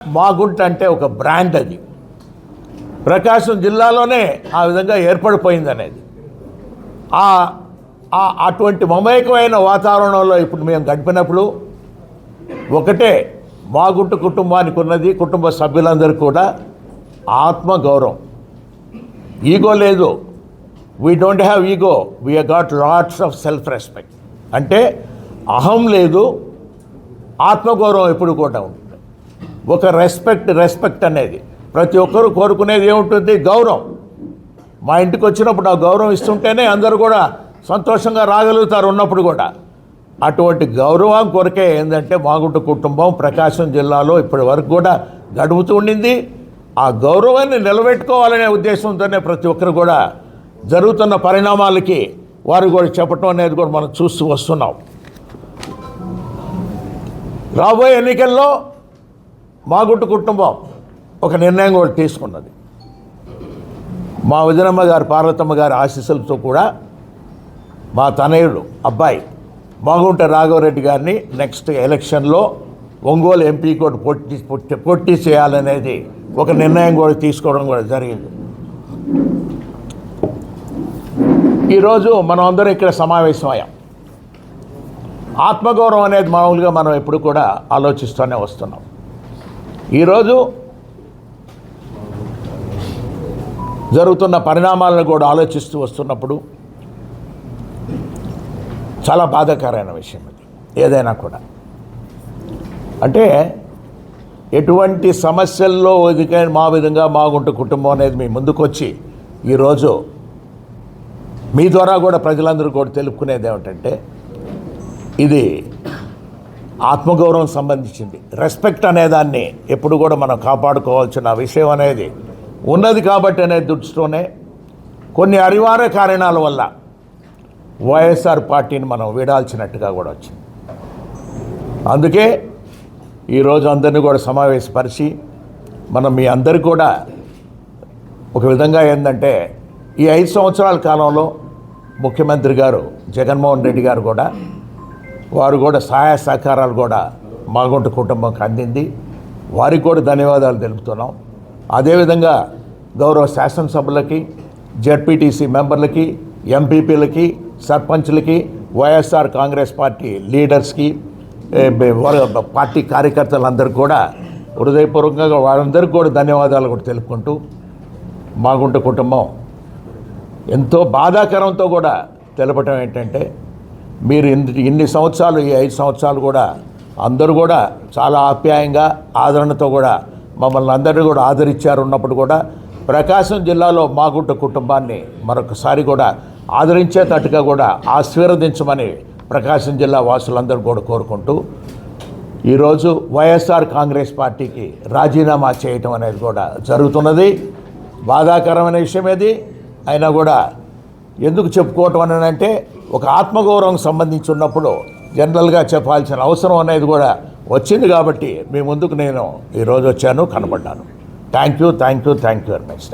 మాగుంట అంటే ఒక బ్రాండ్ అది. ప్రకాశం జిల్లాలోనే ఆ విధంగా ఏర్పడిపోయింది అనేది ఆ అటువంటి మమేకమైన వాతావరణంలో ఇప్పుడు మేము గడిపినప్పుడు ఒకటే మాగుంట కుటుంబానికి ఉన్నది కుటుంబ సభ్యులందరూ కూడా ఆత్మగౌరవం. ఈగో లేదు. We don't have ego we got lots of self respect అంటే అహం లేదు ఆత్మగౌరవం ఎప్పుడు కూడా ఉంది. ఒక రెస్పెక్ట్ రెస్పెక్ట్ అనేది. ప్రతి ఒక్కరూ కోరుకునేది ఏముంటుంది? గౌరవం. మా ఇంటికి వచ్చినప్పుడు ఆ గౌరవం ఇస్తుంటేనే అందరూ కూడా సంతోషంగా రాగలుగుతారు ఉన్నప్పుడు కూడా. అటువంటి గౌరవం కొరకే ఏంటంటే మాగుంట కుటుంబం ప్రకాశం జిల్లాలో ఇప్పటి వరకు కూడా గడుపుతూ ఉండింది. ఆ గౌరవాన్ని నిలబెట్టుకోవాలనే ఉద్దేశంతోనే ప్రతి ఒక్కరు కూడా జరుగుతున్న పరిణామాలకి వారు కూడా చెప్పటం అనేది కూడా మనం చూస్తూ వస్తున్నాం. రాబోయే ఎన్నికల్లో మాగుంట కుటుంబం ఒక నిర్ణయం కూడా తీసుకున్నది. మా వదినమ్మ గారు పార్వతమ్మ గారి ఆశీస్సులతో కూడా మా తనయుడు అబ్బాయి మాగుంట రాఘవరెడ్డి గారిని నెక్స్ట్ ఎలక్షన్లో ఒంగోలు ఎంపీ కూడా పొట్టి పోటీ చేయాలనేది ఒక నిర్ణయం కూడా తీసుకోవడం కూడా జరిగింది. ఈరోజు మనం అందరం ఇక్కడ సమావేశమయ్యాం. ఆత్మగౌరవం అనేది మామూలుగా మనం ఎప్పుడు కూడా ఆలోచిస్తూనే వస్తున్నాం. ఈరోజు జరుగుతున్న పరిణామాలను కూడా ఆలోచిస్తూ వస్తున్నప్పుడు చాలా బాధాకరమైన విషయం ఇది ఏదైనా కూడా. అంటే ఎటువంటి సమస్యల్లో ఎదుకైన మా విధంగా మాగుంట కుటుంబం అనేది మీ ముందుకొచ్చి ఈరోజు మీ ద్వారా కూడా ప్రజలందరూ కూడా తెలుపుకునేది ఏమిటంటే ఇది ఆత్మగౌరవం సంబంధించింది. రెస్పెక్ట్ అనేదాన్ని ఎప్పుడు కూడా మనం కాపాడుకోవాల్సిన విషయం అనేది ఉన్నది కాబట్టి అనే దృష్టితోనే కొన్ని అనివార్య కారణాల వల్ల వైఎస్ఆర్ పార్టీని మనం వీడాల్సినట్టుగా కూడా వచ్చింది. అందుకే ఈరోజు అందరినీ కూడా సమావేశపరిచి మనం మీ అందరు కూడా ఒక విధంగా ఏంటంటే ఈ ఐదు సంవత్సరాల కాలంలో ముఖ్యమంత్రి గారు జగన్మోహన్ రెడ్డి గారు కూడా వారు కూడా సహాయ సహకారాలు కూడా మాగుంట కుటుంబంకి అందింది. వారికి కూడా ధన్యవాదాలు తెలుపుతున్నాం. అదేవిధంగా గౌరవ శాసనసభలకి జడ్పీటీసీ మెంబర్లకి ఎంపీపీలకి సర్పంచ్లకి Y S R Congress party లీడర్స్కి party కార్యకర్తలందరికీ కూడా హృదయపూర్వకంగా వారందరికీ కూడా ధన్యవాదాలు కూడా తెలుపుకుంటూ మాగుంట కుటుంబం ఎంతో బాధాకరంతో కూడా తెలపటం ఏంటంటే మీరు ఇన్ని ఇన్ని సంవత్సరాలు ఈ ఐదు సంవత్సరాలు కూడా అందరూ కూడా చాలా ఆప్యాయంగా ఆదరణతో కూడా మమ్మల్ని అందరినీ కూడా ఆదరించారు ఉన్నప్పుడు కూడా ప్రకాశం జిల్లాలో మాగుంట కుటుంబాన్ని మరొకసారి కూడా ఆదరించేటట్టుగా కూడా ఆశీర్వదించమని ప్రకాశం జిల్లా వాసులందరూ కూడా కోరుకుంటూ ఈరోజు వైఎస్ఆర్ కాంగ్రెస్ పార్టీకి రాజీనామా చేయటం అనేది కూడా జరుగుతున్నది. బాధాకరమైన విషయం ఏది? అయినా కూడా ఎందుకు చెప్పుకోవటం అని అంటే ఒక ఆత్మగౌరవం సంబంధించి ఉన్నప్పుడు జనరల్గా చెప్పాల్సిన అవసరం అనేది కూడా వచ్చింది కాబట్టి మీ ముందుకు నేను ఈరోజు వచ్చాను కనబడ్డాను. Thank you thank you thank you very much